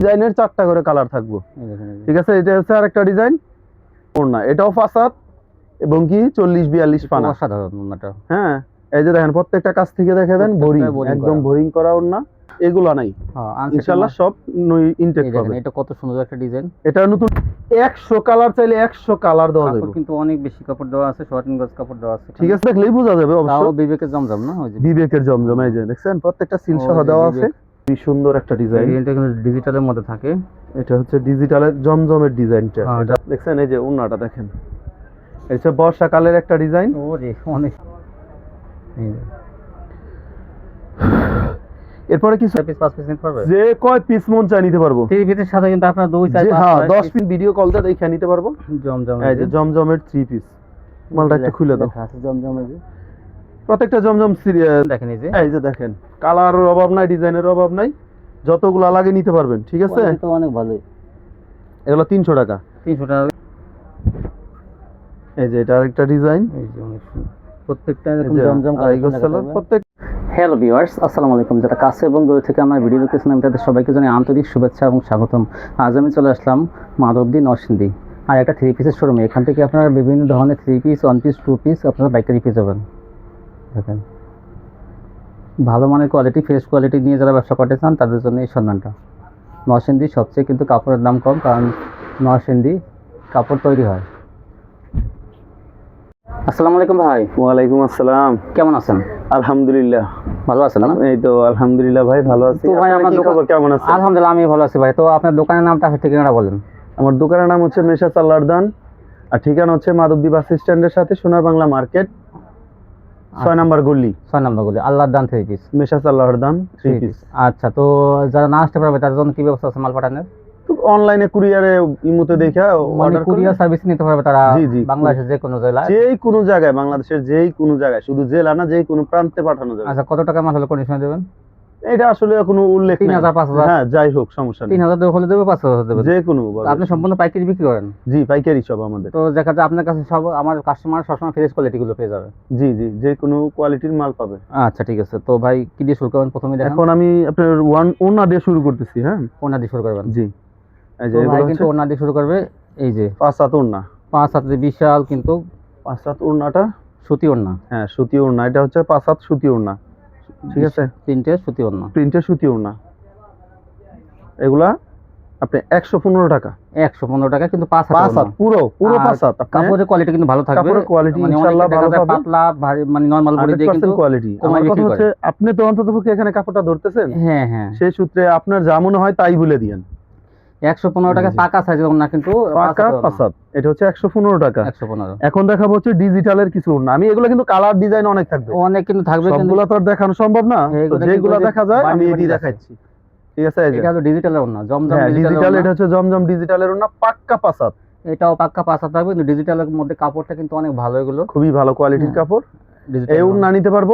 ডিজাইনের চারটা করে কালার থাকব। ঠিক আছে? এটা হচ্ছে আরেকটা ডিজাইন। ওড়না। এটাও ফাসাদ এবং কি চল্লিশ বিয়াল্লিশ পানা। হ্যাঁ এই যে দেখেন প্রত্যেকটা কাছ থেকে দেখে দেন boring একদম। বোরিং করা ওড়না। এগুলো নাই। হ্যাঁ ইনশাল্লাহ সব ইনটেক এটা কত সুন্দর একটা ডিজাইন। এটা নতুন একশো কালার চাইলে একশো কালার দেওয়া যাবে কিন্তু অনেক বেশি কাপড় দেওয়া আছে শর্টিং গজ কাপড় দেওয়া আছে। ঠিক আছে? দেখলেই বোঝা যাবে তাও বিবেকের জমজম না? ওই যে বিবেকের জমজম এই যে দেখছেন? প্রত্যেকটা সিল সহ দেওয়া আছে। কি সুন্দর একটা ডিজাইন। ডিজাইনটা কিন্তু ডিজিটালের মধ্যে থাকে। এটা হচ্ছে ডিজিটালের জমজমের ডিজাইনটা। হ্যাঁ, দেখছেন এই যে উন্নাটা দেখেন। এটা বর্ষাকালের একটা ডিজাইন। ও রে অনেক এরপরে কিছু পিস পাঁচ পিস নিতে পারবে? যে কয় পিস মন চাই নিতে পারব? থ্রি পিসের সাথে কিন্তু আপনার দুই চার হ্যাঁ দশ পিস ভিডিও কল দিয়ে দেখে নিতে পারব। জমজম এই যে জমজমের থ্রি পিস মালটা একটু খুলে দাও। লেখা আছে জমজম এই যে। প্রত্যেকটা জমজম সিরিয়াল। দেখেন এই যে। এই যে দেখেন কালারের অভাব নাই ডিজাইনের অভাব নাই যতগুলো লাগে নিতে পারবেন ঠিক আছে? তো অনেক ভালোই। এগুলো তিনশো টাকা। তিনশো টাকা। এই যে এটা আরেকটা ডিজাইন। এই যে অনেক প্রত্যেকটা এরকম জমজম। প্রত্যেক হ্যালো ভিউয়ার্স আসসালামু আলাইকুম। যারা কাছে এবং দূরে থেকে আমার ভিডিও দেখতেছেন আমি তাদের সবাইকে জানাই আন্তরিক শুভেচ্ছা এবং স্বাগতম। আজ আমি চলে আসলাম মাধবদী নরসিংদী। আর একটা থ্রি পিসের শোরুমে এখান থেকে আপনারা বিভিন্ন ধরনের three piece one piece two piece আপনারা বাইকারি পেয়ে যাবেন। দেখেন। ভালো মানের কোয়ালিটি ফ্রেশ কোয়ালিটি নিয়ে যারা ব্যবসা করতে চান তাদের জন্য এই সন্ধানটা। নরসিংদী সবচেয়ে কিন্তু কাপড়ের দাম কম কারণ নরসিংদী কাপড় তৈরি হয়। আসসালামু আলাইকুম ভাই। ওয়ালাইকুম আসসালাম। কেমন আছেন? আলহামদুলিল্লাহ। ভালো আছেন না? এই তো আলহামদুলিল্লাহ ভাই ভালো আছি। তো ভাই আমার দোকান- খবর? কেমন আছে আলহামদুলিল্লাহ আমি ভালো আছি ভাই। তো আপনার দোকানের নামটা আসলে ঠিকানাটা বলেন। আমার দোকানের নাম হচ্ছে মেশা চাল্লারদান আর ঠিকানা হচ্ছে মাধবদী বাস স্ট্যান্ডের সাথে সোনার বাংলা মার্কেট। ছয় নাম্বার গলি। ছয় নম্বর গলি আল্লাহর দান থ্রি পিস মেশাস আল্লাহর দান থ্রি পিস আচ্ছা তো যারা না আসতে পারবে তার জন্য কি ব্যবস্থা আছে মাল পাঠানোর? অনলাইনে কুরিয়ারে ইমোতে দেখা অর্ডার কুরিয়ার সার্ভিস নিতে পারবে তারা জি, জি। বাংলাদেশের যে কোনো জেলায়? যেই কোনো জায়গায় বাংলাদেশের যেই কোনো জায়গায় শুধু জেলা না যেই কোনো প্রান্তে পাঠানো যাবে। আচ্ছা কত টাকা মাল হলে কন্ডিশন দেবেন? এটা আসলে কোনো উল্লেখ তিন হাজার পাঁচ হাজার? হ্যাঁ যাই হোক সমস্যা তিন হাজার দেবে হলে দেবে পাঁচ হাজার দেবে? যে কোনো আপনি সম্পূর্ণ পাইকারি বিক্রি করেন? জি পাইকারি সব আমাদের। তো দেখা যায় আপনার কাছে সব আমার কাস্টমার সবসময় ফ্রেশ কোয়ালিটি গুলো পেয়ে যাবে। জি জি যে কোনো কোয়ালিটির মাল পাবে। আচ্ছা ঠিক আছে। তো ভাই কি দিয়ে শুরু করবেন প্রথমে এখন আমি আপনার ওয়ান ওনা দিয়ে শুরু করতেছি হ্যাঁ? ওনা দিয়ে শুরু করবেন। জি। এই যে ভাই এগুলো কিন্তু ওনা দিয়ে শুরু করবে এই যে। পাঁচ সাত ওড়না পাঁচ হাতে বিশাল কিন্তু পাঁচ সাত ওড়নাটা সুতি ওড়না হ্যাঁ সুতি ওড়না এটা হচ্ছে পাঁচ সাত সুতি ওড়না ঠিক আছে? তিনটে সুতি ওড়না। তিনটে সুতি ওড়না। এগুলা আপনি একশো পনেরো টাকা। একশো পনেরো টাকা কিন্তু পাঁচ পাঁচ হাত পুরো পুরো পাঁচ হাত। কাপড়ের কোয়ালিটি কিন্তু ভালো থাকবে। কাপড়ের কোয়ালিটি মানে ইনশাআল্লাহ ভালো পাবে। পাতলা ভারী মানে নরমাল বডি দিয়ে কিন্তু কোয়ালিটি আমার কথা হচ্ছে আপনি তো অন্তত এখানে কাপড়টা ধরতেছেন? হ্যাঁ হ্যাঁ। সেই সূত্রে আপনার যা মনে হয় তাই বলে দিয়েন। একশো পনেরো টাকা পাকা সাইজের ওড়না কিন্তু পাকা পাঁচাত এটা হচ্ছে একশো পনেরো টাকা। একশো পনেরো। এখন দেখাবো হচ্ছে ডিজিটালের কিছু ওড়না। আমি এগুলো কিন্তু কালার ডিজাইন অনেক থাকবে। অনেক কিন্তু থাকবে কিন্তু তো আর দেখানো সম্ভব না। তো এগুলো যেগুলো দেখা যায় আমি এটি দেখাচ্ছি। ঠিক আছে এটা হলো ডিজিটালের ওড়না জমজম ডিজিটাল ডিজিটাল এটা হচ্ছে জমজম ডিজিটালের ওড়না পাক্কা এটাও পাক্কা হাত থাকবে কিন্তু ডিজিটালের মধ্যে কাপড়টা কিন্তু অনেক ভালো এগুলো। খুবই ভালো কোয়ালিটির হ্যাঁ। কাপড়। এই ওড়না। নিতে পারব?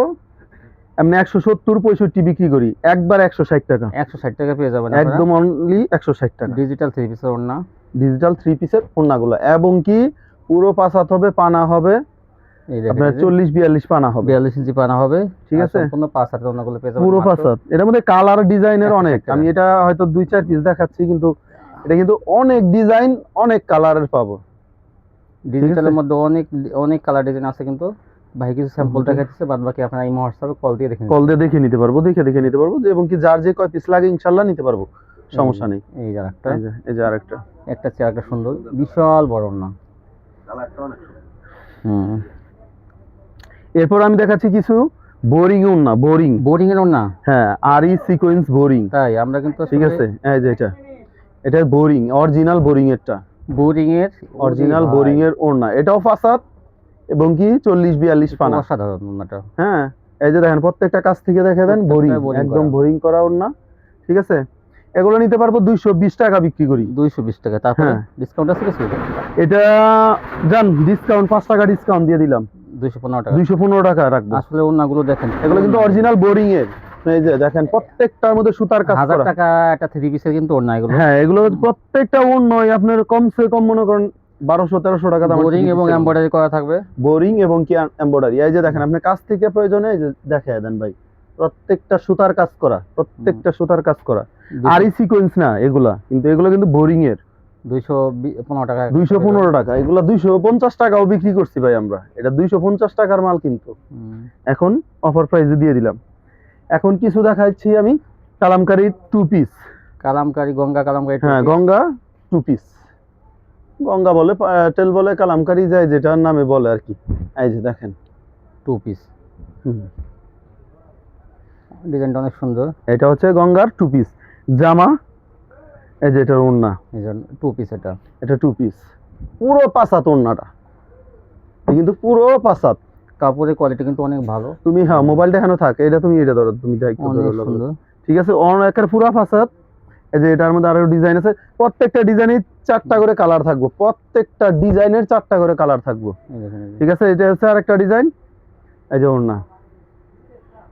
এমনি একশো সত্তর পঁয়ষট্টি বিক্রি করি। একবার একশো ষাট টাকা। একশো ষাট টাকা পেয়ে যাবেন একদম অনলি একশো ষাট টাকা। ডিজিটাল থ্রি পিসের ওড়না। ডিজিটাল থ্রি পিসের ওড়নাগুলো। এবং কি পুরো পাঁচাত হবে পানা হবে। আপনার চল্লিশ বিয়াল্লিশ পানা হবে। বিয়াল্লিশ ইঞ্চি পানা হবে। ঠিক আছে? সম্পূর্ণ পাঁচ হাতের ওড়নাগুলো পেয়ে যাবেন পুরো মাত্র পাঁচাত এটার মধ্যে কালার ডিজাইনের অনেক। আমি এটা হয়তো দুই চার পিস দেখাচ্ছি কিন্তু এটা কিন্তু অনেক ডিজাইন অনেক কালারের পাবো। ডিজিটালের মধ্যে অনেক অনেক কালার ডিজাইন আছে কিন্তু। ভাই কিছু স্যাম্পল দেখাচ্ছে বাদ বাকি আপনারা এই হোয়াটসঅ্যাপে কল দিয়ে দেখে কল দিয়ে দেখে নিতে পারব দেখে দেখে নিতে পারব এবং কি যার যে কয় পিস লাগে ইনশাল্লাহ নিতে পারব সমস্যা নেই। এই যে একটা এই যে আরেকটা। একটা চেয়ার একটা সুন্দর বিশাল বড় না হুম। এরপর আমি দেখাচ্ছি কিছু বোরিং না বোরিং বোর্ডিং এর না হ্যাঁ আর ই সিকোয়েন্স বোরিং তাই আমরা কিন্তু ঠিক আছে? এই যে এটা। এটা বোরিং অরিজিনাল বোরিং এরটা। বোর্ডিং এর অরিজিনাল বোরিং এর ওড়না। এটাও ফাসাদ এবং কি চল্লিশ বিয়াল্লিশ পানা। অসাধারণ হ্যাঁ এই যে দেখেন প্রত্যেকটা কাছ থেকে দেখে দেন বোরিং একদম বোরিং করা ওড়না ঠিক আছে? এগুলো নিতে পারব দুইশো বিশ টাকা বিক্রি করি। দুইশো বিশ টাকা তারপরে হ্যাঁ। ডিসকাউন্ট আছে কিছু? এটা জান ডিসকাউন্ট পাঁচ টাকা ডিসকাউন্ট দিয়ে দিলাম। দুইশো পনেরো টাকা। দুইশো পনেরো টাকা রাখব। আসলে ওড়নাগুলো দেখেন। এগুলো কিন্তু অরিজিনাল বোরিং এর। এই যে দেখেন প্রত্যেকটার মধ্যে সুতার কাজ হাজার টাকা একটা থ্রি পিসের কিন্তু ওড়না এগুলো। হ্যাঁ এগুলো প্রত্যেকটা অন্য আপনার কমসে কম মনে করেন বারোশো তেরোশো টাকা দাম বোরিং এবং এমব্রয়ডারি করা থাকবে? বোরিং এবং কি এমব্রয়ডারি এই যে দেখেন আপনি কাছ থেকে প্রয়োজনে এই যে দেখায় দেন ভাই। প্রত্যেকটা সুতার কাজ করা প্রত্যেকটা সুতার কাজ করা। আরই সিকোয়েন্স না এগুলা। কিন্তু এগুলো কিন্তু বোরিং এর। দুইশো পনেরো টাকা দুইশো পনেরো টাকা। এগুলা দুইশো পঞ্চাশ টাকাও বিক্রি করছি ভাই আমরা। এটা দুইশো পঞ্চাশ টাকার মাল কিন্তু। এখন অফার প্রাইসে দিয়ে দিলাম। এখন কিছু দেখাচ্ছি আমি কালামকারি টু পিস কালামকারি গঙ্গা কালামকারি হ্যাঁ গঙ্গা টু পিস গঙ্গা বলে টেল বলে কালামকারি যায় যেটার নামে বলে আর কি। এই যে দেখেন। টু পিস ডিজাইনটা অনেক সুন্দর। এটা হচ্ছে গঙ্গার টু পিস জামা এই যে এটার ওড়না। টু পিস এটা। এটা টু পিস পুরো পাসাত ওড়নাটা। কিন্তু পুরো পাসাত। কাপড়ের কোয়ালিটি কিন্তু অনেক ভালো। তুমি হ্যাঁ মোবাইলটা এখানে থাকে। এটা তুমি এটা ধরো তুমি ঠিক আছে? অনেকের পুরা ফাসাদ এই যে এটার মধ্যে আরও ডিজাইন আছে। প্রত্যেকটা ডিজাইনের চারটা করে কালার থাকব। প্রত্যেকটা ডিজাইনের চারটা করে কালার থাকব। ঠিক আছে? এটা হচ্ছে আরেকটা ডিজাইন এই যে ওড়না।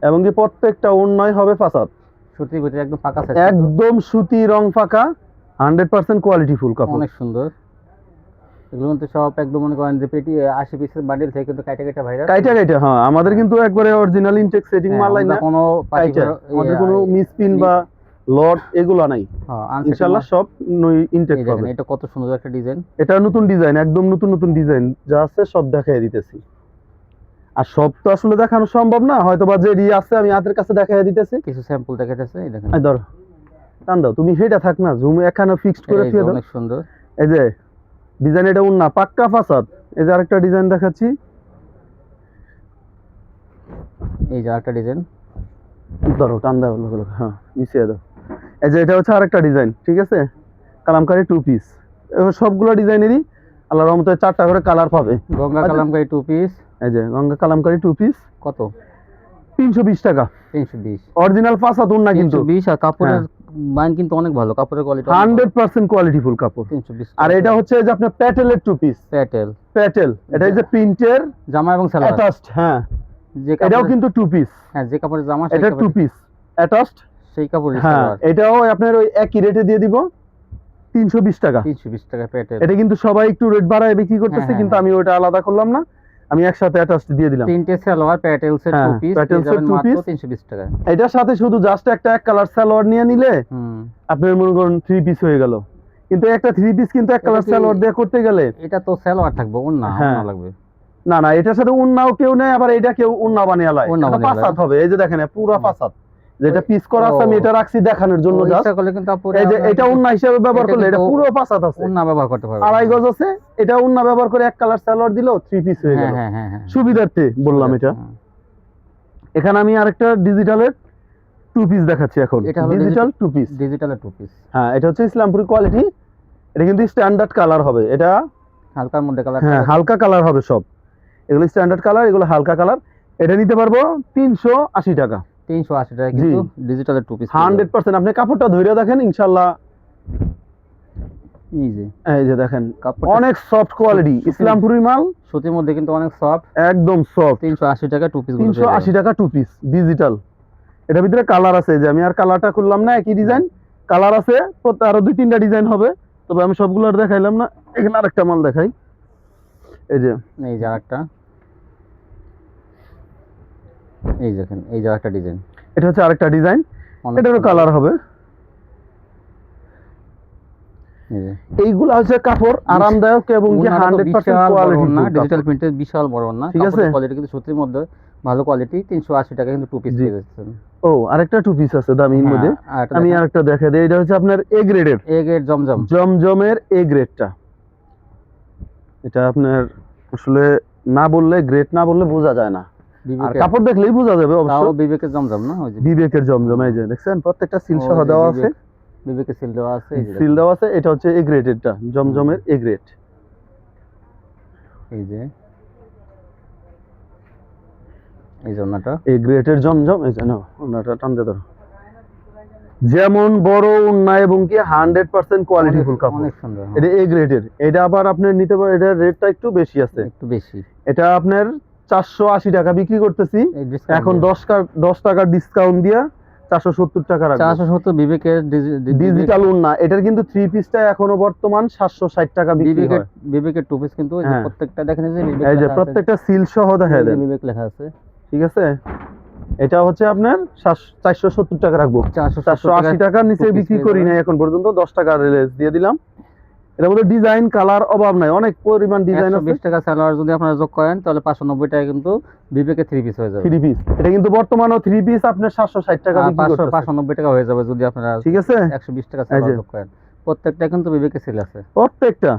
এবং কি প্রত্যেকটা ওড়নাই হবে ফাসাদ। সুতির ভিতরে একদম সাইজ একদম সুতি রং ফাঁকা হান্ড্রেড পার্সেন্ট কোয়ালিটি ফুল কাপড়। অনেক সুন্দর। এগুলো কিন্তু সব একদম মনে করেন যে পেটি আশি পিসের বান্ডিল থেকে কিন্তু কাইটা কাইটা ভাইরাস কাইটা কাইটা হ্যাঁ। আমাদের কিন্তু একবারে অরিজিনাল ইনটেক সেটিং মাল লাই না। কোনো আমাদের কোনো মিসপিন বা লট এগুলো নাই। ইনশাআল্লাহ সব ইনটেক এই দেখেন পাবে। এটা কত সুন্দর একটা ডিজাইন এটা নতুন ডিজাইন একদম নতুন নতুন ডিজাইন যা আছে সব দেখাই দিতেছি। আর সব তো আসলে দেখানো সম্ভব না হয়তো বা যে রি আছে আমি হাতের কাছে দেখাই দিতেছি। কিছু স্যাম্পল দেখা যাচ্ছে এই দেখেন। ধর টান দাও তুমি সেটা থাক না জুম এখানে ফিক্সড করে দিয়ে দাও। অনেক সুন্দর। এই যে ডিজাইন এটা উন্না পাক্কা ফাসাদ। এই যে আরেকটা ডিজাইন দেখাচ্ছি। এই যে একটা ডিজাইন ধরো টান দাও হ্যাঁ মিশিয়ে দাও। এই যে এটা হচ্ছে আরেকটা ডিজাইন ঠিক আছে? কালামকারি টু পিস সবগুলো ডিজাইনেরই আল্লাহ রহমতে চারটা করে কালার পাবে। গঙ্গা আচ্ছা। কালামকারি টু পিস এই যে গঙ্গা কালামকারি টু পিস কত? তিনশো বিশ টাকা। তিনশো বিশ। অরিজিনাল ফাসাদ উন্না কিন্তু। বিশ আর কাপড়ের মান কিন্তু অনেক ভালো কাপড়ের quality hundred percent quality full কাপড়। তিনশো বিশ আর এটা হচ্ছে যে আপনার প্যাটেলের টু পিস প্যাটেল। প্যাটেল। এটা যে প্রিন্টের জামা এবং সালোয়ার। অ্যাটাচড হ্যাঁ। যে এটাও কিন্তু টু পিস হ্যাঁ যে কাপড়ের জামা এটা টু পিস অ্যাটাচড সেই কাপড়ের হ্যাঁ এটাও আপনার ওই একই রেটে দিয়ে দিব তিনশো বিশ টাকা। তিনশো বিশ টাকা প্যাটেল এটা কিন্তু সবাই একটু রেট বাড়ায় বিক্রি করতেছে হ্যাঁ, কিন্তু হ্যাঁ। আমি ওটা আলাদা করলাম না। আমি একসাথে অ্যাটাচড দিয়ে দিলাম। তিনটে সালোয়ার প্যাটেলস এর হ্যাঁ, টু পিস two মাত্র piece। তিনশো বিশ টাকা এটার সাথে শুধু জাস্ট একটা এক কালার সালোয়ার নিয়ে নিলে আপনার মনে করুন থ্রি পিস হয়ে গেল। কিন্তু একটা থ্রি পিস কিন্তু এক কালার সালোয়ার দিয়ে করতে গেলে এটা তো সালোয়ার থাকবে হ্যাঁ। লাগবে। না না এটার সাথে উন্নাও কেউ নেই আবার এটা কেউ উন্না বানিয়ে লাই। পাসাত হবে এই যে দেখেন পুরো হুম। যেটা পিস করা আছে আমি এটা রাখছি দেখানোর জন্য জাস্ট এই যে এটা উন্না হিসেবে ব্যবহার করলে এটা পুরো পাসাত আছে। ওড়না ব্যবহার করতে পারবে আড়াই গজ আছে এটা উন্না ব্যবহার করে এক কালার সালোয়ার দিলেও থ্রি পিস হয়ে হ্যাঁ গেল। হ্যাঁ হ্যাঁ সুবিধার্থে বললাম এটা। এখানে আমি আরেকটা ডিজিটালের টু পিস দেখাচ্ছি এখন। এটা ডিজিটাল টু পিস ডিজিটালের টু পিস হ্যাঁ এটা হচ্ছে ইসলামপুরি কোয়ালিটি এটা কিন্তু স্ট্যান্ডার্ড কালার হবে। এটা হালকার মধ্যে কালার হ্যাঁ হালকা কালার হবে সব। এগুলো স্ট্যান্ডার্ড কালার এগুলো হালকা কালার এটা নিতে পারব তিনশো আশি টাকা। তিনশো আশি টাকা কিন্তু ডিজিটালের টু পিস হান্ড্রেড পার্সেন্ট। আপনি কাপড়টা ধরে দেখেন ইনশাল্লাহ। এই যে। এই যে দেখেন অনেক সফট কোয়ালিটি ইসলামপুরি মাল। সুতির মধ্যে কিন্তু অনেক সফট একদম সফট তিনশো আশি টাকা টু পিস তিনশো আশি টাকা টু পিস ডিজিটাল এটার ভিতরে কালার আছে যে আমি আর কালারটা করলাম না একই ডিজাইন কালার আছে আরও দুই তিনটা ডিজাইন হবে। তবে আমি সবগুলো আর দেখাইলাম না এখানে আরেকটা মাল দেখাই। এই যে। এই যে আরেকটা। এই দেখেন এই যে একটা ডিজাইন এটা হচ্ছে আরেকটা ডিজাইন এটারও কালার হবে। এইগুলা হচ্ছে কাপড় আরামদায়ক এবং কি হান্ড্রেড পার্সেন্ট কোয়ালিটি ডিজিটাল প্রিন্টের বিশাল বড় না ঠিক আছে? কোয়ালিটি কিন্তু মধ্যে ভালো কোয়ালিটি তিনশো আশি টাকা কিন্তু টু পিস জি। পেয়ে যাচ্ছেন। ও আরেকটা টু পিস আছে দামির মধ্যে আমি আরেকটা দেখা দিই এটা হচ্ছে আপনার এ গ্রেডের এ গেট জমজম। জমজমের এ গ্রেডটা এটা আপনার আসলে না বললে গ্রেড না বললে বোঝা যায় না। আর কাপড় দেখলেই বোঝা যাবে অবশ্য। বিবেকের জমজম না ওই যে বিবেকের জমজম এই যে দেখছেন প্রত্যেকটা সিল সহ দেওয়া আছে। বিবেক- সিল দেওয়া আছে এই যে সিল দেওয়া আছে এটা হচ্ছে এ জমজমের এ গ্রেড এই যে। এই জন্যটা এই গ্রেটের জমজম এই যে নাও ওনাটা টানতে ধরো। যেমন বড় উন্না এবং কি হান্ড্রেড পার্সেন্ট কোয়ালিটি ফুল কাপড়। অনেক সুন্দর হ্যাঁ, এটা এ গ্রেডের এটা আবার আপনি নিতে পারেন এটার রেটটা একটু বেশি আছে। একটু বেশি। এটা আপনার চারশো আশি টাকা বিক্রি করতেছি। এখন দশ দশ টাকার ডিসকাউন্ট দিয়া চারশো সত্তর টাকা চারশো সত্তর বিবেকের ডিজিটাল এটার কিন্তু থ্রি পিসটা এখনও বর্তমান সাতশো ষাট টাকা বিক্রি বিবেকের হয়। বিবেকের টু পিস কিন্তু হ্যাঁ। প্রত্যেকটা দেখেন এই যে। প্রত্যেকটা সিল সহ দেখা যে দেন বিবেক লেখা আছে। ঠিক আছে? এটা হচ্ছে আপনার চারশো সত্তর টাকা রাখব। চারশো চারশো আশি টাকার নিচে বিক্রি করি। নাই এখন পর্যন্ত দশ টাকার রিলেজ দিয়ে দিলাম। এর মধ্যে ডিজাইন কালার অভাব নাই অনেক পরিমাণ ডিজাইন আছে। বিশ টাকা স্যালোয়ার যদি আপনারা যোগ করেন তাহলে পাঁচশো নব্বই টাকা কিন্তু বিবেকে থ্রি পিস হয়ে যাবে। থ্রি পিস এটা কিন্তু থ্রি পিস আপনার সাতশো ষাট টাকা আর বিক্রি পাঁচশো করতেছে। টাকা হয়ে যাবে যদি আপনারা ঠিক আছে? একশো বিশ টাকা এই যোগ করেন। প্রত্যেকটা কিন্তু বিবেকে সেল আছে। প্রত্যেকটা।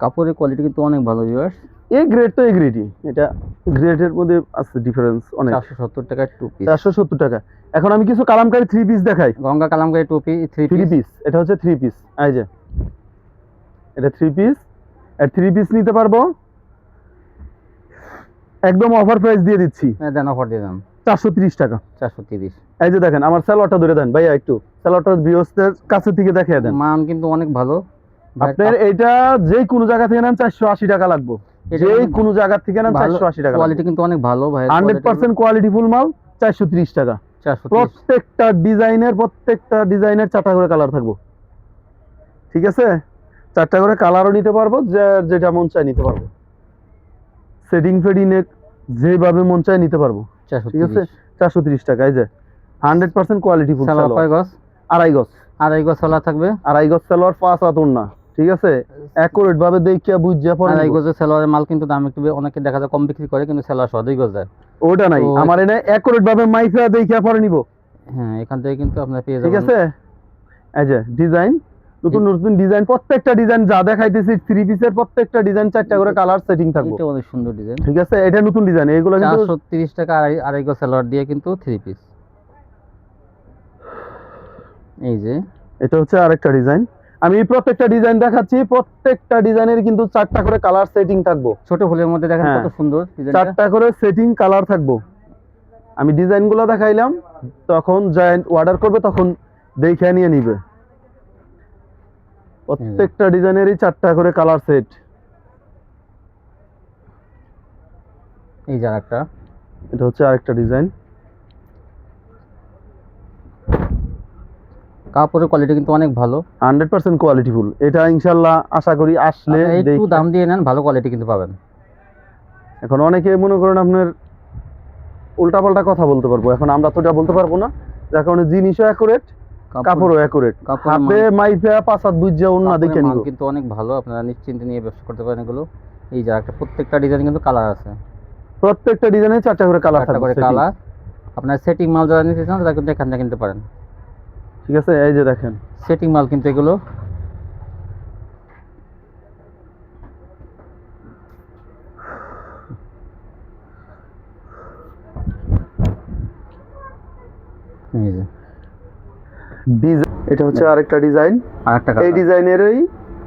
কাপড়ের কোয়ালিটি কিন্তু অনেক ভালো ভিউয়ার্স এই গ্রেড তো এই গ্রেডই এটা গ্রেডের মধ্যে আছে ডিফারেন্স অনেক। চারশো সত্তর টাকায় টু পিস চারশো সত্তর টাকা। এখন আমি কিছু কালামকারী থ্রি পিস দেখাই। গঙ্গা কালামকারী টুপি থ্রি থ্রি পিস পিস এটা হচ্ছে থ্রি পিস এই যে। এটা থ্রি পিস আর থ্রি পিস নিতে পারব। একদম অফার প্রাইস দিয়ে দিচ্ছি। হ্যাঁ দেন অফার দিয়ে দেন। চারশো তিরিশ টাকা। চারশো তিরিশ। এই যে দেখেন আমার স্যালোয়ারটা ধরে দেন। ভাইয়া একটু। স্যালোয়ারটা ভিউসদের কাছে থেকে দেখিয়ে দেন। মান কিন্তু অনেক ভালো। আপনার এটা যে কোনো জায়গা থেকে নেন চারশো আশি টাকা লাগবে। যে কোনো জায়গা থেকে নেন চারশো আশি টাকা কোয়ালিটি কিন্তু অনেক ভালো ভাই। হান্ড্রেড পার্সেন্ট কোয়ালিটি ফুল মাল চারশো তিরিশ টাকা। প্রত্যেকটা ডিজাইনের প্রত্যেকটা ডিজাইনের চারটা করে কালার থাকব। ঠিক আছে? চারটা করে কালারও নিতে পারব যে যেটা মন চায় নিতে পারব। সেটিং ফেডিং যেভাবে মন চায় নিতে পারব। ঠিক আছে? চারশো তিরিশ। টাকা এই যে। হান্ড্রেড পার্সেন্ট কোয়ালিটি ফুল কয় আড়াই গজ। আড়াই গজ সালোয়ার থাকবে? আড়াই গজ সালোয়ার পাঁচ হাতুর না ঠিক আছে? অ্যাকুরেট ভাবে দেখিয়া বুঝিয়া পরে আড়াই। গজের সালোয়ারের মাল কিন্তু দাম একটু অনেকে দেখা যায় কম বিক্রি করে কিন্তু সালোয়ার সহ দুই গজ যায়। ওটা নাই। আমার এনে অ্যাকুরেট ভাবে মাইফা দেখিয়া পরে নিব। হ্যাঁ এখান থেকে কিন্তু আপনার পেয়ে যাবেন। ঠিক আছে? এই যে ডিজাইন নতুন নতুন ডিজাইন প্রত্যেকটা ডিজাইন যা দেখাইতেছি থ্রি পিসের প্রত্যেকটা ডিজাইন চারটা করে কালার সেটিং থাকবে। এটা অনেক সুন্দর ডিজাইন। ঠিক আছে এটা নতুন ডিজাইন এগুলো কিন্তু চারশো তিরিশ টাকা আড়াই আড়াই গজ সালোয়ার দিয়ে কিন্তু থ্রি পিস এই যে। এটা হচ্ছে আরেকটা ডিজাইন। আমি প্রত্যেকটা ডিজাইন দেখাচ্ছি প্রত্যেকটা ডিজাইনের কিন্তু চারটা করে কালার সেটিং থাকব। ছোট ফুলের মধ্যে দেখেন হ্যাঁ। কত সুন্দর ডিজাইনটা। চারটা করে সেটিং কালার থাকব। আমি ডিজাইনগুলো দেখাইলাম তখন অর্ডার করবে তখন দেখে নিয়ে নিবে। প্রত্যেকটা ডিজাইনেরই চারটা করে কালার সেট। এই যে একটা এটা হচ্ছে আরেকটা ডিজাইন। কাপড়ের কোয়ালিটি কিন্তু অনেক ভালো। হান্ড্রেড পার্সেন্ট কোয়ালিটি ফুল এটা ইনশাল্লাহ আশা করি আসলে একটু দাম দিয়ে নেন ভালো কোয়ালিটি কিন্তু পাবেন। এখন অনেকে মনে করেন আপনার উল্টাপাল্টা কথা বলতে পারব। এখন আমরা তো এটা বলতে পারব না। যার কারণে জিনিসও অ্যাকুরেট কাপড়ও অ্যাকুরেট হাতে মান- মাইফা পাঁচ অন্য দেখে নিব। কিন্তু অনেক ভালো আপনারা নিশ্চিন্তে নিয়ে ব্যবসা করতে পারেন এগুলো। এই যে একটা প্রত্যেকটা ডিজাইন কিন্তু কালার আছে। প্রত্যেকটা ডিজাইনে চারটা করে কালার থাকবে করে কালার আপনার সেটিং মাল যারা নিতে চান তারা কিন্তু এখান থেকে কিনতে পারেন। ঠিক আছে এই যে দেখেন। সেটিং মাল কিন্তু এগুলো। এই যে। ডিজাইন এটা হচ্ছে আরেকটা ডিজাইন। আর একটা এই ডিজাইনেরই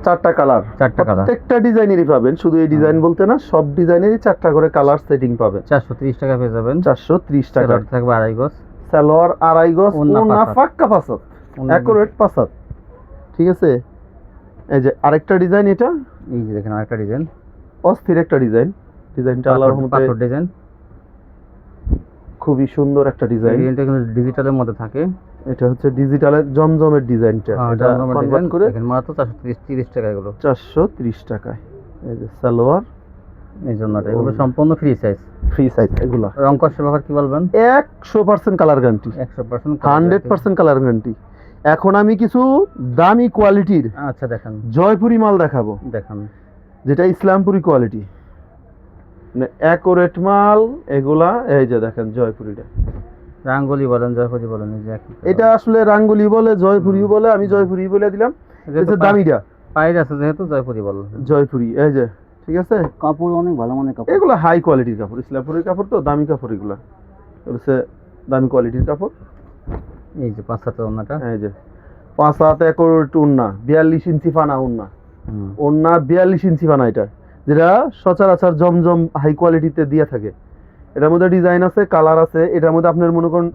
চারটা কালার চারটা কালার প্রত্যেকটা ডিজাইনেরই পাবেন শুধু এই ডিজাইন বলতে না সব ডিজাইনেরই চারটা করে কালার সেটিং পাবেন। চারশো তিরিশ টাকা পেয়ে যাবেন। চারশো ত্রিশ টাকা। সালোয়ার থাকবে আড়াই গজ। সালোয়ার আড়াই গজ ওনা হাত। ফাক্কা পাঁচাত। অ্যাকুরেট পাঁচাত। ঠিক আছে? এই যে আরেকটা ডিজাইন এটা। এই যে দেখেন আরেকটা ডিজাইন। অস্থির একটা ডিজাইন। ডিজাইনটা আল্লাহর রহমতে পাথর ডিজাইন। খুবই সুন্দর একটা ডিজাইন। ডিজাইনটা কিন্তু ডিজিটালের মধ্যে থাকে। এটা হচ্ছে ডিজিটালের জমজমের ডিজাইনটা। হ্যাঁ, এটা কনভার্ট করে দেখেন মাত্র চারশো তিরিশ তিরিশ টাকা এগুলো। চারশো ত্রিশ টাকায়। এই যে সালোয়ার। এই জন্য এগুলো সম্পূর্ণ ফ্রি সাইজ ফ্রি সাইজ এগুলা। রং কষ্টের ব্যাপার কি বলবেন? একশো পার্সেন্ট কালার গ্যারান্টি একশো percent hundred percent colour guarantee এখন আমি কিছু দামি কোয়ালিটির আচ্ছা দেখেন। জয়পুরি মাল দেখাবো। দেখেন। যেটা ইসলামপুরি কোয়ালিটি মানে অ্যাকোরেট মাল এগুলা এই যে দেখেন জয়পুরিটা। রাঙ্গলি বলেন জয়পতি বলেন। এটা আসলে রাঙ্গুলি বলে জয়পুরি বলে আমি জয়পুরি বলে দিলাম। এটা দামিটা। পায়ের আছে যেহেতু জয়পুরি বলেন জয়পুরি এই যে ঠিক আছে? কাপড় অনেক ভালো মানের কাপড়। এগুলো হাই কোয়ালিটির কাপড় ইসলামপুরের কাপড় তো দামি কাপড় এগুলা। হচ্ছে দামি কোয়ালিটির কাপড়। এই যে পাঁচ সাতের ওনাটা এই যে পাঁচ হাত অ্যাকোরেট উন্না বিয়াল্লিশ ইঞ্চি ফানা উন্না ওন্না বিয়াল্লিশ ইঞ্চি বানা এটা যেটা সচরাচর জমজম হাই কোয়ালিটিতে দিয়ে থাকে। এটার মধ্যে ডিজাইন আছে কালার আছে এটার মধ্যে আপনার মনে করুন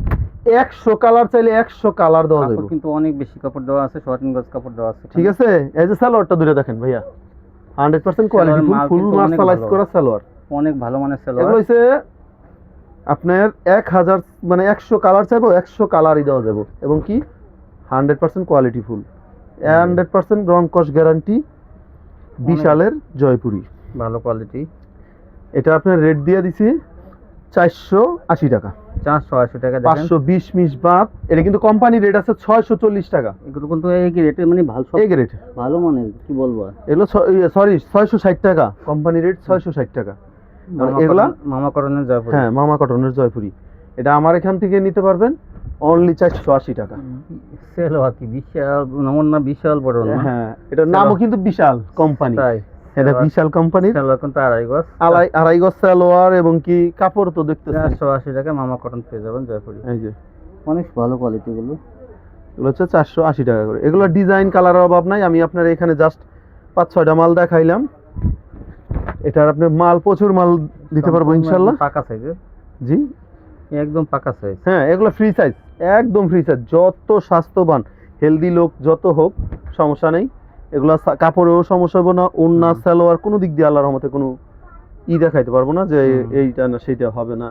একশো কালার চাইলে একশো কালার দেওয়া যাবে কিন্তু অনেক বেশি কাপড় দেওয়া আছে শর্টিং গজ কাপড় দেওয়া আছে। ঠিক আছে? এই যে সালোয়ারটা দূরে দেখেন ভাইয়া। Hundred percent quality full mercerize করা সালোয়ার। অনেক ভালো মানের এগুলো সেলোয়ার হচ্ছে আপনার এক হাজার মানে একশো কালার চাইব একশো কালারই দেওয়া যাবে এবং কি? Hundred percent quality full hundred percent রং কস গ্যারান্টি বিশালের জয়পুরি। ভালো কোয়ালিটি এটা আপনার রেট দিয়ে দিছি। চারশো আশি টাকা। চারশো আশি টাকা পাঁচশো বিশ মিস বাদ এটা কিন্তু কোম্পানি রেট আছে ছয়শো চল্লিশ টাকা। এগুলো কিন্তু এই রেটে মানে ভালো এই গ্রেড ভালো মানের কি বলব এগুলো সরি ছয়শো ষাট টাকা। কোম্পানি রেট ছয়শো ষাট টাকা। এগুলা? মামা করণের জয়পুর। হ্যাঁ মামা কটনের জয়পুরি। এটা আমার এখান থেকে নিতে পারবেন অনলি চারশো আশি টাকা। সেল আর কি বিশাল নমুনা বিশাল বড় হ্যাঁ এটার নামও কিন্তু বিশাল কোম্পানি তাই। এটা বিশাল কোম্পানির কিন্তু আড়াই গজ। আড়াই আড়াই গজ সালোয়ার এবং কি কাপড় তো দেখতেছেন চারশো আশি টাকা মামা কটন পেয়ে যাবেন জয়পুরি। এই যে। অনেক ভালো কোয়ালিটি গুলো। এগুলো হচ্ছে চারশো আশি টাকা করে। এগুলো ডিজাইন কালারের অভাব নাই। আমি আপনার এখানে জাস্ট পাঁচ ছয়টা মাল দেখাইলাম। এটার আপনি মাল প্রচুর মাল দিতে পারব ইনশাল্লাহ পাকা সাইজের জি? একদম পাকা সাইজ হ্যাঁ এগুলো ফ্রি সাইজ একদম ফ্রি সাইজ যত স্বাস্থ্যবান হেলদি লোক যত হোক সমস্যা নেই। এগুলো কাপড়েও সমস্যা হবে না ওন্না সালোয়ার কোনো দিক দিয়ে আল্লাহর রহমতে কোনো ই দেখাইতে পারব না যে এইটা না সেইটা হবে না।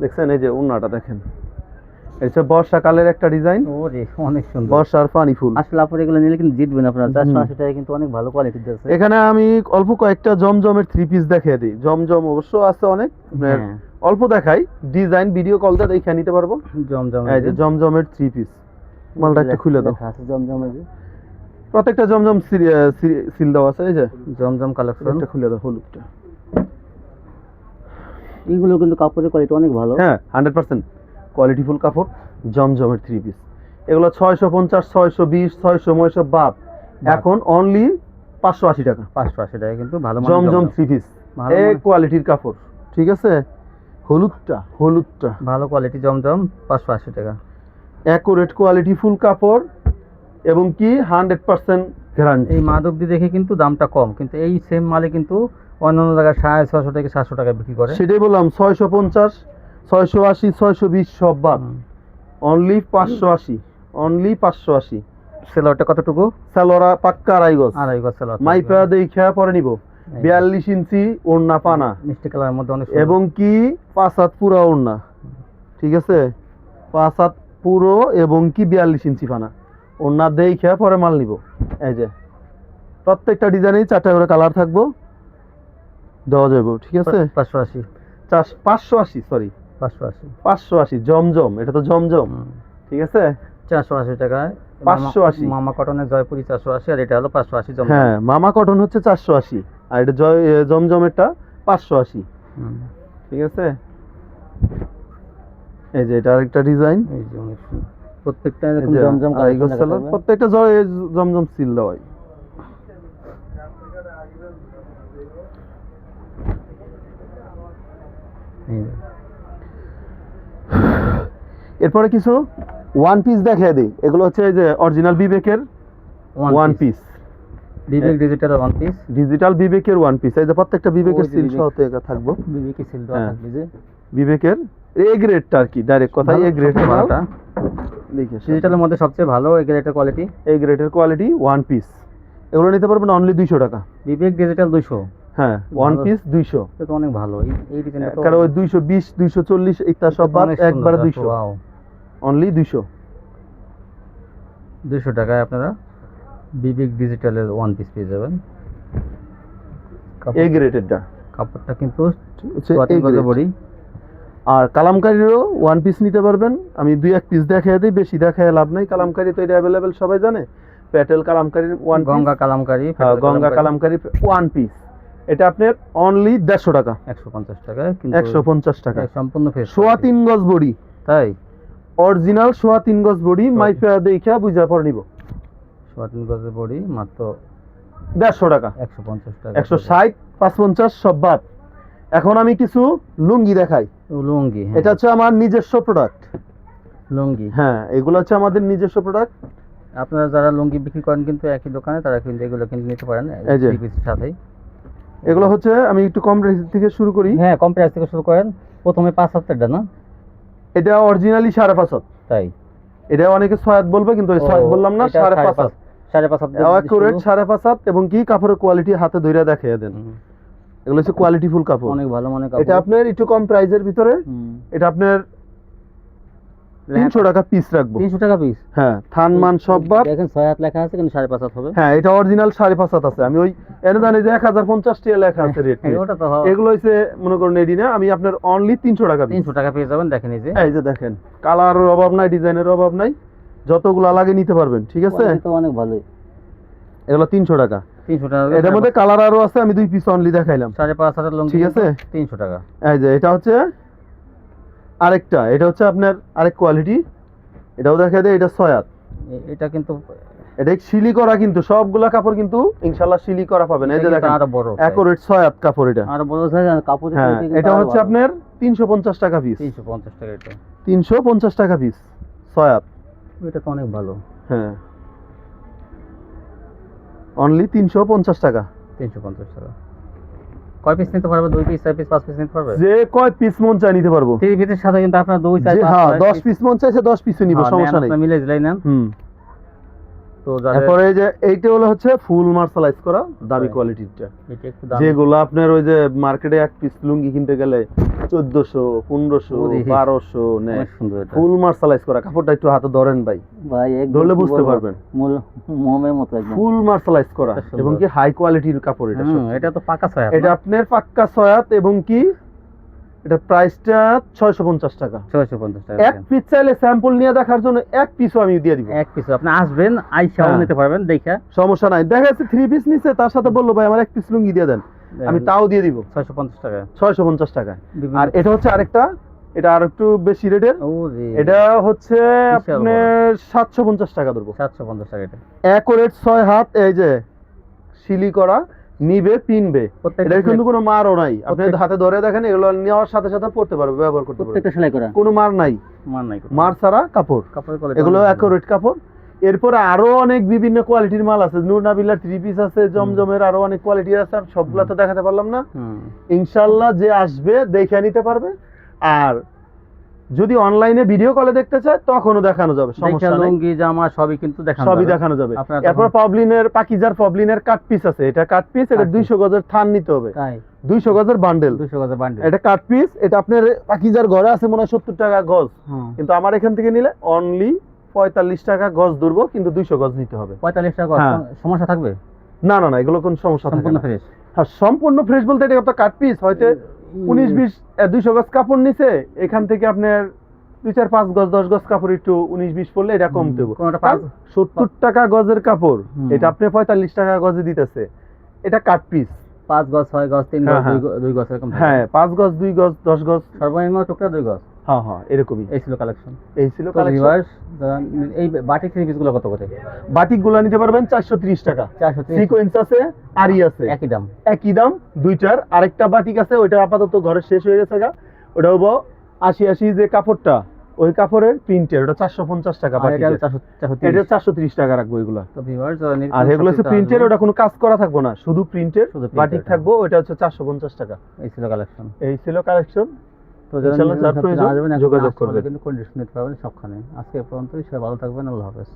দেখছেন এই যে ওন্নাটা দেখেন। এটা বর্ষাকালের একটা ডিজাইন। ওরে অনেক সুন্দর। বর্ষার পানি ফুল। আসলে আপনার এগুলো নিলে কিন্তু জিতবেন আপনারা। চারশো। আশি টাকা কিন্তু অনেক ভালো কোয়ালিটির আছে। এখানে আমি অল্প কয়েকটা জমজমের থ্রি পিস দেখিয়ে দিই। জমজম অবশ্য আছে অনেক। হ্যাঁ। অল্প দেখাই। ডিজাইন ভিডিও কল দিয়ে দেখে নিতে পারব। জমজম এই যে জমজমের থ্রি পিস মালটা একটু খুলে দাও। আছে জমজমে যে। প্রত্যেকটা জমজম সিল দেওয়া আছে এই যে? জমজম কালেকশন একটা খুলে দাও হলুদটা। এইগুলো কিন্তু কাপড়ের কোয়ালিটি অনেক ভালো। হ্যাঁ হান্ড্রেড পার্সেন্ট কোয়ালিটিফুল কাপড় জমজমের থ্রি পিস এগুলো ছয়শো পঞ্চাশ ছয়শো বিশ ছয়শো নয়শো বাপ এখন অনলি পাঁচশো আশি টাকা। পাঁচশো আশি টাকা কিন্তু ভালো মানের জমজম থ্রি পিস ভালো এই কোয়ালিটির কাপড় ঠিক আছে? হলুদটা হলুদটা। ভালো কোয়ালিটি জমজম পাঁচশো আশি টাকা। অ্যাকুরেট কোয়ালিটি ফুল কাপড় এবং কি হান্ড্রেড পার্সেন্ট গ্যারান্টি এই মাধবদি দেখে কিন্তু দামটা কম কিন্তু এই সেম মালে কিন্তু অন্যান্য জায়গায় সাড়ে ছশো থেকে সাতশো টাকা বিক্রি করে। সেটাই বললাম ছয়শো পঞ্চাশ ছয়শো আশি ছয়শো বিশ সব বাদ। অনলি পাঁচশো আশি অনলি পাঁচশো আশি। সেলোয়ারটা কতটুকু? সালোয়ারা পাক্কা আড়াই গজ। আড়াই গজ সেলোয়ার মাইপা দেখা পরে নিব। বিয়াল্লিশ ইঞ্চি ওড়না পানা। মিষ্টি কালারের মধ্যে অনেক এবং কি পাঁচ হাত পুরো ওড়না। ঠিক আছে? পাঁচ হাত পুরো এবং কি বিয়াল্লিশ ইঞ্চি পানা। ওড়না দেখা পরে মাল নিব। এই যে প্রত্যেকটা ডিজাইনেই চারটা করে কালার থাকব। দেওয়া যাবে ঠিক আছে? পাঁচশো আশি। পাঁচশো আশি সরি পাঁচশো আশি। পাঁচশো আশি জমজম এটা তো জমজম ঠিক আছে? চারশো আশি টাকায়। পাঁচশো আশি। মামা কটনের জয়পুরি চারশো আশি আর এটা হলো পাঁচশো আশি জমজম। হ্যাঁ মামা কটন হচ্ছে চারশো আশি আর এটা জয় জমজমেরটা পাঁচশো আশি ঠিক আছে? এই যে এটা আরেকটা ডিজাইন। এই যে অনেক সুন্দর। প্রত্যেকটা এরকম জমজম প্রত্যেকটা জমজম সিল দেওয়াই এই এরপরে কিছু ওয়ান পিস দেখিয়ে দিই। এগুলো হচ্ছে এই যে অরিজিনাল বিবেকের one piece Vivek digital one piece digital বিবেকের ওয়ান পিস এই যে প্রত্যেকটা বিবেকের সিল। সহ থেকে থাকব। বিবেকে সিল দেওয়া হ্যাঁ। থাকবে যে। বিবেকের এ গ্রেডটা আর কি। ডাইরেক্ট কথা এ গ্রেড ভালোটা। দেখে ডিজিটালের মধ্যে সবচেয়ে ভালো এই গ্রেডের কোয়ালিটি এই গ্রেডের কোয়ালিটি ওয়ান পিস এগুলো নিতে পারবেন অনলি দুইশো টাকা। বিবেক ডিজিটাল দুইশো। হ্যাঁ ওয়ান পিস দুইশো। তো অনেক ভালো। এই এই ডিজাইনটা কারণ ওই দুইশো বিশ দুইশো চল্লিশ ইত্যাদি সব বাদ একবারে দুইশো। অনলি দুইশো। দুইশো টাকায় আপনারা বিবেক ডিজিটালের ওয়ান পিস পেয়ে যাবেন। কাপড়- এ কাপড়টা কিন্তু। বড়ি। আর কালামকারিরও ওয়ান পিস নিতে পারবেন। আমি দুই এক পিস দেখাই দিই বেশি দেখায় লাভ নাই। কালামকারি তো এটা অ্যাভেলেবেল সবাই জানে। Patel কালামকারির one Ganga kalamkari Ganga kalamkari. One piece এটা আপনার অনলি দেড়শো টাকা। একশো পঞ্চাশ টাকা একশো পঞ্চাশ টাকা। সম্পূর্ণ সোয়া তিন গজ বডি। তাই? অরিজিনাল সোয়া তিন গজ বডি মাই মাইফা দেখা বুঝা পর নিব। সোয়া তিন গজের বড়ি মাত্র দেড়শো টাকা। একশো পঞ্চাশ টাকা। একশো ষাট পাঁচ পঞ্চাশ সব বাদ। এখন আমি কিছু লুঙ্গি দেখাই। লুঙ্গি হ্যাঁ, এটা হচ্ছে আমার নিজস্ব প্রোডাক্ট লুঙ্গি। হ্যাঁ এগুলো হচ্ছে আমাদের নিজস্ব প্রোডাক্ট আপনারা যারা লুঙ্গি বিক্রি করেন কিন্তু একই দোকানে তারা কিন্তু এগুলো কিন্তু নিতে পারেন এই যে। সাথেই। এগুলো হচ্ছে আমি একটু কম রেঞ্জ থেকে শুরু করি। হ্যাঁ কম প্রাইস থেকে শুরু করেন। প্রথমে পাঁচ হাজারটা না? এটা অরিজিনালি সাড়ে পাঁচ হাত তাই। এটা অনেকে ছয় হাত বলবে কিন্তু ছয় বললাম না সাড়ে পাঁচ হাত সাড়ে পাঁচ হাত। সাড়ে পাঁচ হাত এবং কি? কাপড়ের কোয়ালিটি হাতে ধরে দেখিয়ে দেন। এগুলো হচ্ছে কোয়ালিটি ফুল কাপড়। অনেক ভালো মানে এটা আপনার একটু কম প্রাইজের ভিতরে। এটা আপনার তিনশো টাকা পিস রাখব। তিনশো টাকা পিস হ্যাঁ থান মান সব বাদ। দেখেন ছয় হাত লেখা আছে কিন্তু সাড়ে পাঁচ হাত হবে। হ্যাঁ এটা অরিজিনাল সাড়ে পাঁচ হাত আছে। আমি ওই এনে জানি যে এক হাজার পঞ্চাশ টাকা লেখা আছে রেট হ্যাঁ, তো হ- এগুলো হচ্ছে মনে করুন এডি না। আমি আপনার অনলি তিনশো টাকা তিনশো টাকা পেয়ে যাবেন দেখেন এই যে। এই যে দেখেন কালারের অভাব নাই ডিজাইনের অভাব নাই। যতগুলা লাগে নিতে পারবেন ঠিক আছে? অনেক ভালোই। এগুলো তিনশো টাকা। তিনশো টাকা এটার মধ্যে কালার আরও আছে আমি দুই পিস অনলি দেখাইলাম। সাড়ে পাঁচ হাজার লং ঠিক আছে? তিনশো টাকা। এই যে এটা হচ্ছে আরেকটা এটা হচ্ছে আপনার আরেক কোয়ালিটি এটাও দেখা দেয় এটা ছয়াত এটা কিন্তু এটা শিলি করা কিন্তু সবগুলা কাপড় কিন্তু ইনশাল্লাহ শিলি করা পাবেন। এই যে দেখেন আরও বড় অ্যাকোরেট ছয়াত কাপড় এটা। আরও বড় সাইজ কাপড় হ্যাঁ এটা হচ্ছে আপনার তিনশো পঞ্চাশ টাকা পিস তিনশো পঞ্চাশ টাকা এটা। তিনশো পঞ্চাশ টাকা পিস ছয়াত এটা তো অনেক ভালো। হ্যাঁ। অনলি তিনশো পঞ্চাশ টাকা। তিনশো পঞ্চাশ টাকা। কয় পিস নিতে পারবে? দুই পিস চার পিস পাঁচ পিস নিতে পারবে? যে কয় পিস মন চাই নিতে পারব। তিন পিসের সাথে কিন্তু আপনার দুই চার হ্যাঁ দশ পিস মন চাইছে দশ পিসও নিবো হ্যাঁ, সমস্যা নেই। মিলে দিলেই নেন। হুম। তো তারপরে এই যে এইটা হলো হচ্ছে ফুল মার্শালাইজ করা দামি দাম। যেগুলো আপনার ওই যে মার্কেটে এক পিস লুঙ্গি কিনতে গেলে চোদ্দশো পনেরোশো বারোশো ফুল মার্শালাইজ করা কাপড়টা একটু হাতে ধরেন ভাই। ভাই ধরলে বুঝতে পারবেন। মোমের মতো ফুল মার্শালাইজ করা এবং কি হাই কোয়ালিটির কাপড় এটা এটা তো পাকা এটা আপনার পাক্কা সয়াত এবং কি এটা প্রাইসটা ছয়শো পঞ্চাশ টাকা। ছয়শো পঞ্চাশ টাকা এক পিস চাইলে স্যাম্পল নিয়ে দেখার জন্য এক পিসও আমি দিয়ে দিব। এক পিস আপনি আসবেন আইসাও হ্যাঁ। নিতে পারবেন দেখা। সমস্যা নাই। দেখা যাচ্ছে থ্রি পিস নিছে তার সাথে বলল ভাই আমার এক পিস লুঙ্গি দিয়ে দেন। আমি তাও দিয়ে দিব। ছয়শো পঞ্চাশ টাকা। ছয়শো পঞ্চাশ টাকা। আর এটা হচ্ছে আরেকটা এটা আর একটু বেশি রেটের। এটা হচ্ছে আপনার সাতশো পঞ্চাশ টাকা ধরবো। সাতশো পঞ্চাশ টাকা এটা। অ্যাকোরেট ছয় হাত এই যে শিলি করা নিবে পিনবে। এটা কিন্তু কোনো মারও নাই। আপনি হাতে ধরে দেখেন এগুলো নেওয়ার সাথে সাথে পড়তে পারবে ব্যবহার করতে পারবে। প্রত্যেকটা সেলাই করা। কোনো মার নাই। মার নাই মার ছাড়া কাপড়। quality এগুলো ভালো। কাপড়। এরপরে আরও অনেক বিভিন্ন কোয়ালিটির মাল আছে। নূর নাবিলার থ্রি পিস আছে জমজমের আরও অনেক কোয়ালিটির আছে। সবগুলো তো দেখাতে পারলাম না। ইনশাল্লাহ যে আসবে দেখে নিতে পারবে। আর যদি অনলাইনে ভিডিও কলে দেখতে চায় তখনও দেখানো যাবে সমস্যা নেই। লুঙ্গি জামা সবই কিন্তু দেখানো সবই। দেখানো যাবে। এরপর পবলিনের পাকিজার পবলিনের কাট পিস আছে। এটা কাট পিস এটা Cut piece। দুইশো গজের থান নিতে হবে। তাই। দুইশো গজের বান্ডেল দুশো গজের বান্ডিল এটা কাট পিস এটা আপনার পাকিজার ঘরে আছে মনে হয় সত্তর টাকা গজ। কিন্তু আমার এখান থেকে নিলে অনলি পঁয়তাল্লিশ টাকা গজ ধরবো কিন্তু দুইশো গজ নিতে হবে। পঁয়তাল্লিশ টাকা গজ। হ্যাঁ। সমস্যা থাকবে? না না না এগুলো কোনো সমস্যা সম্পূর্ণ। ফ্রেশ হ্যাঁ সম্পূর্ণ ফ্রেশ বলতে এটা তো কাট পিস হয়তো উনিশ বিশ দুইশো গজ কাপড় নিছে এখান থেকে আপনার দুই চার পাঁচ গজ দশ গজ কাপড় একটু উনিশ বিশ পড়লে এটা কম দেবো। সত্তর টাকা গজের কাপড় এটা আপনি পঁয়তাল্লিশ টাকা গজে দিতেছে। এটা কাট পিস। পাঁচ গজ ছয় গজ তিন হ্যাঁ, গজ দুই গজ এরকম হ্যাঁ পাঁচ গজ দুই গজ দশ গজ। সর্বনিম্ন টুকরা দুই গজ। হ্যাঁ হ্যাঁ এরকমই। এই ছিল কালেকশন এই ছিল ভিউয়ার্স এই বাটিক থ্রি পিসগুলো কত করে? বাটিকগুলা নিতে পারবেন চারশো ত্রিশ টাকা। চারশো তিরিশ। সিকোয়েন্স আছে আরি আছে। একই দাম। একই দাম দুইটার আরেকটা বাটিক আছে ওইটা আপাতত ঘরে শেষ হয়ে গেছে গা। ওটা হব আশি আশি যে কাপড়টা ওই কাপড়ের প্রিন্টের ওটা চারশো পঞ্চাশ টাকা এটা চারশো তিরিশ। টাকা রাখব এগুলা। আর এগুলো হচ্ছে প্রিন্টের ওটা কোনো কাজ করা থাকব না শুধু প্রিন্টের শুধু বাটিক। থাকব। ওইটা হচ্ছে চারশো পঞ্চাশ টাকা। এই ছিল কালেকশন এই ছিল কালেকশন তো যারা আসবেন, যোগাযোগ করবেন। কিন্তু কন্ডিশন নিতে পারবেন সবখানে আজকে পর্যন্ত পর্যন্তই সবাই ভালো থাকবেন আল্লাহ হাফেজ